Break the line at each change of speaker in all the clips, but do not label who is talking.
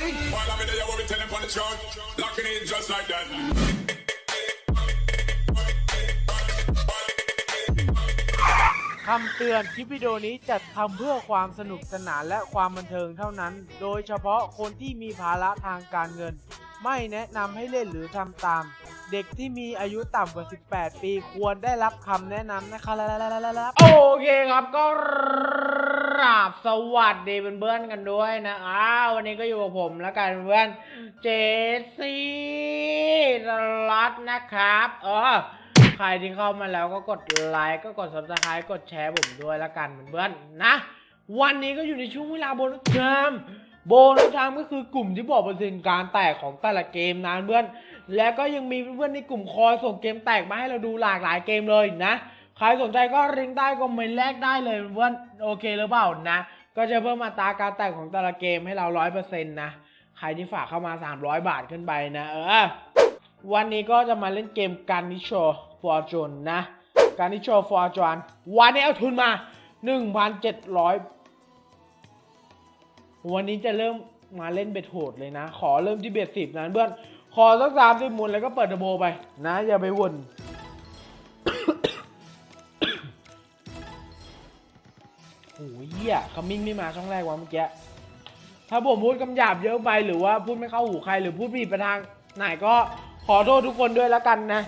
ready?
While I'm in there, what we tell them on the chart. Locking in just like that.
คำเตือนคลิปวิดีโอนี้จัดทำเพื่อความสนุกสนานและความบันเทิงเท่านั้น โดยเฉพาะคนที่มีภาระทางการเงิน ไม่แนะนำให้เล่นหรือทำตาม เด็กที่มีอายุต่ำกว่า 18 ปีควรได้รับคำแนะนำนะครับโอเคครับก็ ราบสวัสดีเพื่อนๆกันด้วยนะอ้าววันนี้ก็อยู่กับผมแล้วกันเพื่อนเจสซี่รัตน์นะครับเออใครที่เข้ามาแล้วก็กดไลค์ก็กด subscribe กดแชร์ผมด้วยและกันเพื่อนๆนะ วันนี้ก็อยู่ในช่วงเวลาโบนัสไทม์โบนัสไทม์ก็คือกลุ่มที่บอกเปอร์เซ็นต์การแตกของแต่ละเกมนะเพื่อน และก็ยังมีเพื่อนๆในกลุ่มคอยส่งเกมแตกมาให้เราดูหลากหลายเกมเลยนะ ใครสนใจก็ริงก์ใต้ก็เมนต์แรกได้เลยเพื่อนโอเคหรือเปล่านะ ก็จะเพิ่มอัตราการแตกของแต่ละเกมให้เราร้อยเปอร์เซ็นต์นะ ใครที่ฝากเข้ามา 300 บาทขึ้นไปนะ เออ วันนี้ก็จะมาเล่นเกมการนิโชฟอร์จูนนะ การนิโชฟอร์จูนวันนี้เอาทุนมา 1,700 วันนี้จะเริ่มมาเล่นเบ็ดโหดเลยนะ ขอเริ่มที่เบ็ดสิบนะเพื่อน ขอสักสามสิบมุนแล้วก็เปิดเทอร์โบไปนะ อย่าไปวน โอ้ยเหี้ยขมิ้นไม่มาช่องแรกวะเมื่อกี้ ถ้าผมพูดคำหยาบเยอะไปหรือว่าพูดไม่เข้าหูใครหรือพูดผิดไปทางไหนก็ขอโทษทุกคนด้วยแล้วกันนะ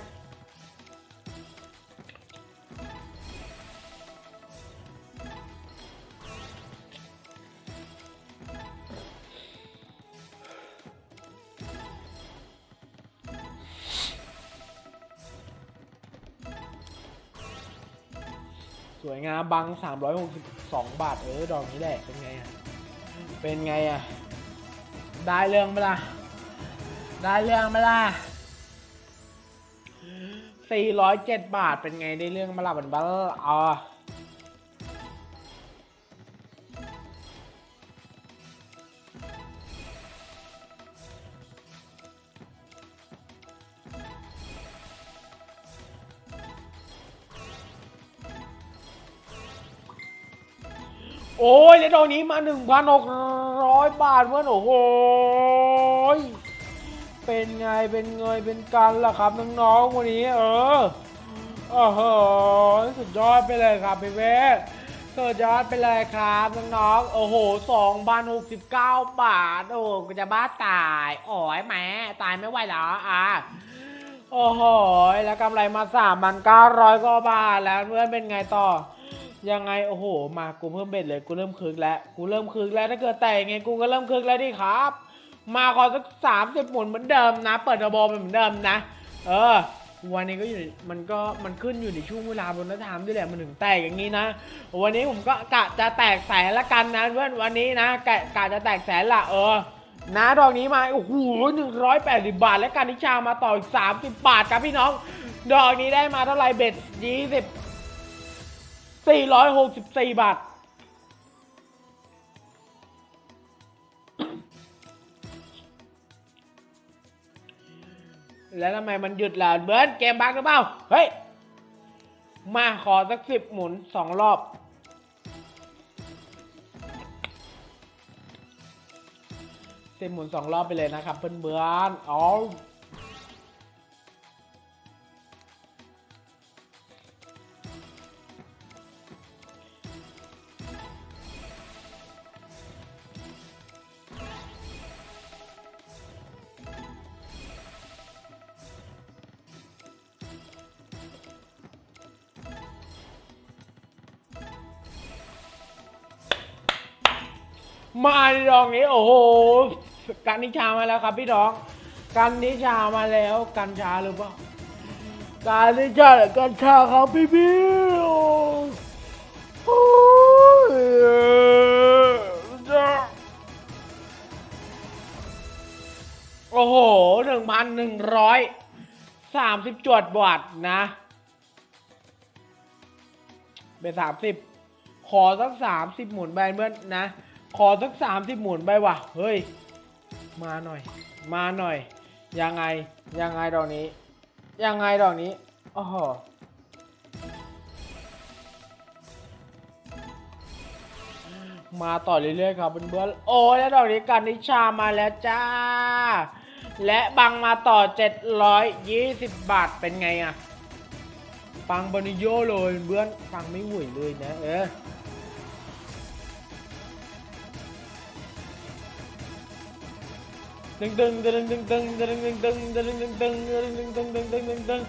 สวยงามบัง สองบาทเออดอกนี้แหละเป็นไงอะเป็นไงอะได้เรื่องไหมล่ะได้เรื่องไหมล่ะ407บาทเป็นไงได้เรื่องมาล่ะบันบัลอ๋อ อ้ยแล้วดอกนี้มา 1,600 บาทเพื่อนโอ้โหเป็นไงเป็นเงยเป็นกันล่ะครับน้องๆวันนี้ เออโอ้โหสุดยอดไปเลยครับพี่เวสสุดยอดไปเลยครับน้องๆโอ้โห2,069บาท โอ้กูจะบ้าตายโอ้ยแม่ตายไม่ไหวหรออะโอ้โหแล้วกำไรมาสามพันเก้าร้อยกว่าบาทแล้วเพื่อนเป็นไงต่อ ยังไงโอ้โห มากูเพิ่มเบ็ดเลยกูเริ่มคึกแล้วกูเริ่มคึกแล้วถ้าเกิดแต่ยังไงกูก็เริ่มคึกแล้วดิครับ มาขอสักสามสิบหมุนเหมือนเดิมนะ เปิดระบบเหมือนเดิมนะ เออ วันนี้ก็อยู่มันก็มันขึ้นอยู่ในช่วงเวลาบนนักธรรมด้วยแหละมันถึงแตกอย่างนี้นะ วันนี้ผมก็กะจะแตกแสนละกันนะเพื่อนวันนี้นะกะกะจะแตกแสนละเออนะดอกนี้มาโอ้โหหนึ่งร้อยแปดสิบบาท และการนิชามาต่ออีกสามสิบบาทครับพี่น้อง ดอกนี้ได้มาเท่าไรเบ็ดยี่สิบ สี่ร้อยหกสิบสี่บาท แล้วทำไมมันหยุดล่ะเบิร์นเกมบักหรือเปล่า เฮ้ย มาขอสักสิบหมุนสองรอบ สิบหมุนสองรอบไปเลยนะครับเพื่อนเบือนอ๋อ มาในดองนี้โอ้โหกันนิชามาแล้วครับพี่น้อง กันนิชามาแล้ว กันชาหรือเปล่ากันนิชาหรือกันชาครับพี่พี่โอ้โอ้โหหนึ่งพันหนึ่งร้อยสามสิบจวดบาทนะเป็นสามสิบขอสักสามสิบหมุนแบนเพื่อนนะ ขอสักสามสิบหมุนไปว่ะ เฮ้ย มาหน่อย มาหน่อย ยังไง ยังไงดอกนี้ ยังไงดอกนี้อ้โหมาต่อเรื่อยๆครับเพื่อนๆโอ้แล้วดอกนี้กันนิชามาแล้วจ้า และบังมาต่อ 720 บาทเป็นไงอะปังบนิโยเลยเพื่อนปังไม่หวยเลยนะเออ ตึงตึงตึงตึงตึงตึงตึงตึงตึงตึงตึงตึงตึงตึงตึงตึงตึง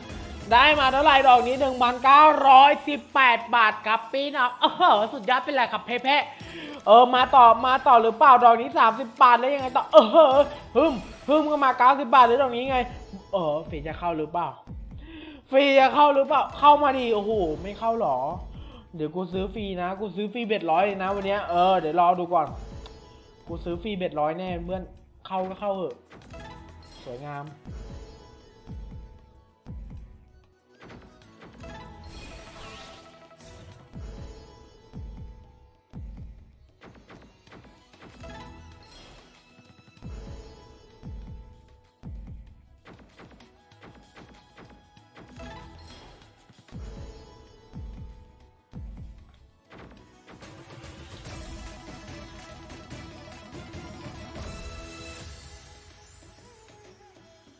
ได้มาเท่าไหร่ดอกนี้หนึ่งพันเก้าร้อยสิบาทครับพี่น้องเออสุดยอดเป็นไรครับเพ่เพ่เออมาต่อมาต่อหรือเปล่าดอกนี้สามสิบาทแล้วยังไงต่อเออฮึมฮึมก็มาเก้าสิบบาทหรือดอกนี้ไง เออฟรีจะเข้าหรือเปล่าฟรีจะเข้าหรือเปล่าเข้ามาดิโอ้โหไม่เข้าหรอ เดี๋ยวกูซื้อฟรีนะกูซื้อฟรีเบ็ดร้อยเลยนะวันนี้เออเดี๋ยวรอดูก่อน กูซื้อฟรีเบ็ดร้อยแน่เพื่อน เข้าก็เข้าเออะ สวยงาม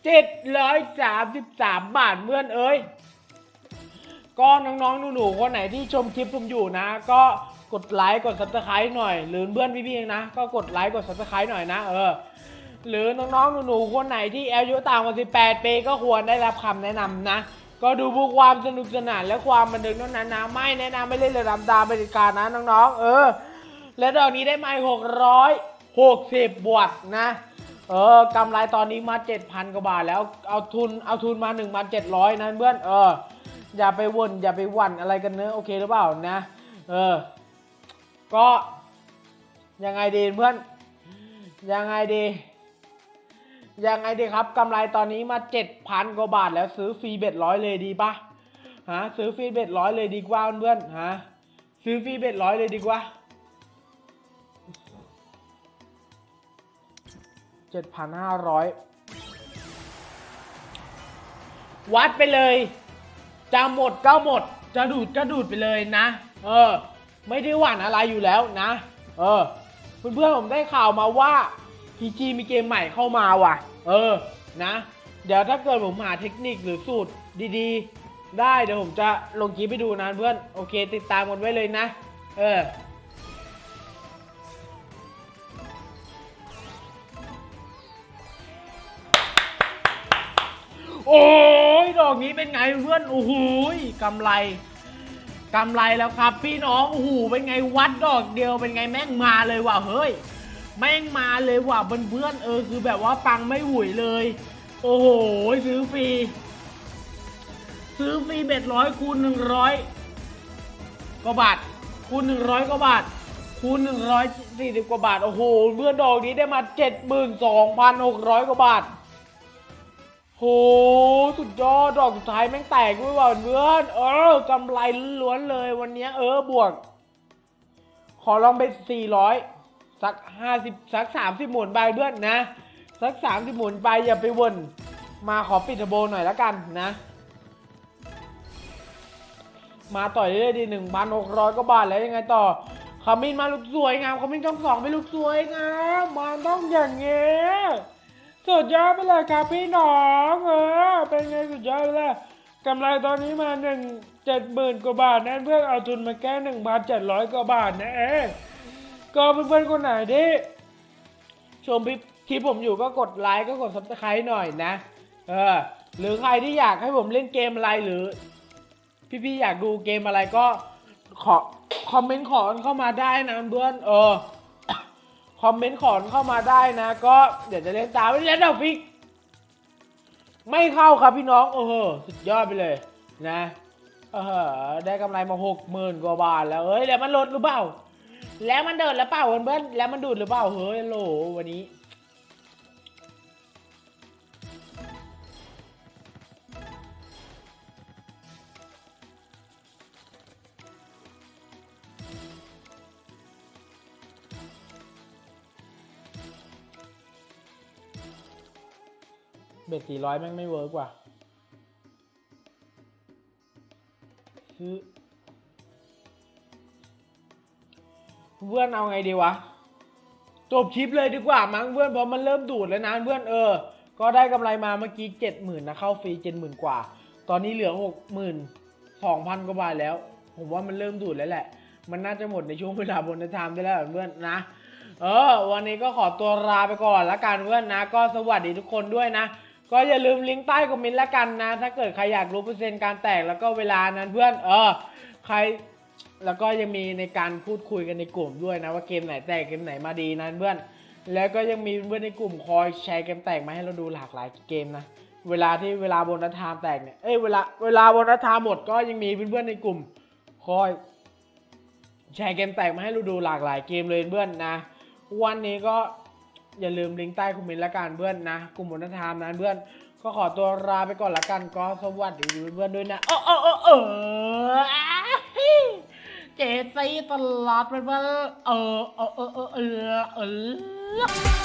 เจ็ดร้อยสามสิบสามบาทเพื่อนเอ้ยก็น้องๆหนูๆคนไหนที่ชมคลิปผมอยู่นะ ก็กดไลค์กดซับสไครต์หน่อย หรือเพื่อนพี่ๆนะ ก็กดไลค์กดซับสไครต์หน่อยนะเออหรือน้องๆหนูๆคนไหนที่อายุต่ำกว่า 18 ปีก็ควรได้รับคำแนะนำนะ ก็ดูเพื่อความสนุกสนานและความบันเทิงเท่านั้นนะ ไม่แนะนำไม่เล่นเลยตามตามบริการนะน้องๆ เออ และดอกนี้ได้มาหกร้อยหกสิบบวกนะ เออกำไรตอนนี้มาเจ็ดพันกว่าบาทแล้วเอาทุนเอาทุนมาหนึ่งพันเจ็ดร้อยนะเพื่อนเอออย่าไปวนอย่าไปหวั่นอะไรกันเนอะโอเคหรือเปล่านะเออก็ยังไงดีเพื่อนยังไงดียังไงดีครับกำไรตอนนี้มาเจ็ดพันกว่าบาทแล้วซื้อฟรีเบ็ดร้อยเลยดีปะฮะซื้อฟรีเบ็ดร้อยเลยดีกว่าเพื่อนฮะซื้อฟรีเบ็ดร้อยเลยดีกว่า เจ็ดพันห้าร้อยวัดไปเลย จะหมดก็หมด จะดูดก็ดูดไปเลยนะ เออ ไม่ได้หวั่นอะไรอยู่แล้วนะ เออ เพื่อนๆผมได้ข่าวมาว่าพีจีมีเกมใหม่เข้ามาว่ะ เออ นะ เดี๋ยวถ้าเกิดผมหาเทคนิคหรือสูตรดีๆ ได้เดี๋ยวผมจะลงคลิปไปดูนะเพื่อน โอเค ติดตามกันไว้เลยนะ เออ โอ้ยดอกนี้เป็นไงเพื่อนโอ้โหยกำไรกำไรแล้วครับ พี่น้องโอ้โหเป็นไงวัดดอกเดียวเป็นไงแม่งมาเลยว่ะเฮ้ย แม่งมาเลยว่ะเพื่อนๆเออคือแบบว่าปังไม่หวุยเลย โอ้โหซื้อฟรีซื้อฟรีเบ็ดร้อยคูณหนึ่งร้อยกว่าบาทคูณหนึ่งร้อยกว่าบาทคูณหนึ่งร้อยสี่สิบกว่าบาท โอ้โหเพื่อนดอกนี้ได้มาเจ็ดหมื่นสองพันหกร้อยกว่าบาท โหสุดยอดดอกสุดท้ายแม่งแตกด้วยว่ะเพื่อนเออกำไรล้วนเลยวันนี้เออบวก ขอลองไปสี่ร้อยสักห้าสิบสักสามสิบหมุนไปเพื่อนนะ สักสามสิบหมุนไปอย่าไปวน มาขอปิดทอร์โบหน่อยแล้วกันนะ มาต่อยเรื่อยๆดีหนึ่งพันหกร้อยกว่าบาทแล้วยังไงต่อขมิ้นมาลูกสวยงามขมิ้นช่องสองไปลูกสวยงามมันต้องอย่างเงี้ย สุดยอดไปเลยครับพี่น้องเออเป็นไงสุดยอดไปเลยกำไรตอนนี้มาหนึ่งเจ็ดหมื่นกว่าบาทนั่นเพื่อนเอาทุนมาแค่หนึ่งพันเจ็ดร้อยกว่าบาทนะเองก็เพื่อนๆคนไหนที่ชมคลิปผมอยู่ก็กดไลค์ก็กดซับสไครต์หน่อยนะ เออ หรือใครที่อยากให้ผมเล่นเกมอะไรหรือ พี่ๆอยากดูเกมอะไรก็ขอคอมเมนต์ขอเข้ามาได้นะเพื่อนเออ คอมเมนต์ขอนเข้ามาได้นะ ก็เดี๋ยวจะเล่นตามไม่เล่นดอกฟิก ไม่เข้าครับพี่น้องโอ้โหสุดยอดไปเลยนะเออได้กำไรมาหกหมื่นกว่าบาทแล้วเฮ้ยแล้วมันลดหรือเปล่า แล้วมันเดินหรือเปล่าเพื่อนแล้วมันดูดหรือเปล่าเฮ้ยโหลวันนี้ เบ็ดสี่ร้อยแม่งไม่เวิร์กว่ะซื้อเพื่อนเอาไงดีวะ จบคลิปเลยดีกว่ามั้งเพื่อนเพราะมันเริ่มดูดแล้วนะเพื่อนเออ ก็ได้กำไรมาเมื่อกี้เจ็ดหมื่นนะเข้าฟรีเจ็ดหมื่นกว่า ตอนนี้เหลือหกหมื่นสองพันกว่าบาทแล้ว ผมว่ามันเริ่มดูดแล้วแหละ มันน่าจะหมดในช่วงเวลาบนไทม์ได้แล้วเพื่อนนะ เออ วันนี้ก็ขอตัวลาไปก่อนละกันเพื่อนนะ ก็สวัสดีทุกคนด้วยนะ ก็อย่าลืมลิงก์ใต้คอมเมนต์ละกันนะ ถ้าเกิดใครอยากรู้เปอร์เซ็นต์การแตกแล้วก็เวลานั้นเพื่อน เออ ใคร แล้วก็ยังมีในการพูดคุยกันในกลุ่มด้วยนะ ว่าเกมไหนแตกเกมไหนมาดีนะเพื่อน แล้วก็ยังมีเพื่อนในกลุ่มคอยแชร์เกมแตกมาให้เราดูหลากหลายเกมนะ เวลาที่เวลาโบนัสไทม์แตกเนี่ย เอ้ยเวลาเวลาโบนัสไทม์หมดก็ยังมีเพื่อนๆในกลุ่ม คอย แชร์เกมแตกมาให้เราดูหลากหลายเกมเลยเพื่อนนะ วันนี้ก็ อย่าลืมลิงก์ใต้คอมเมนต์ละกันเพื่อนนะกลุ่มโบนัสไทม์นั้นเพื่อน ก็ขอตัวลาไปก่อนละกันก็สวัสดีเพื่อนด้วยนะเออเออเออเออเจซีตลอดเพื่อนเออเออเออเออเออ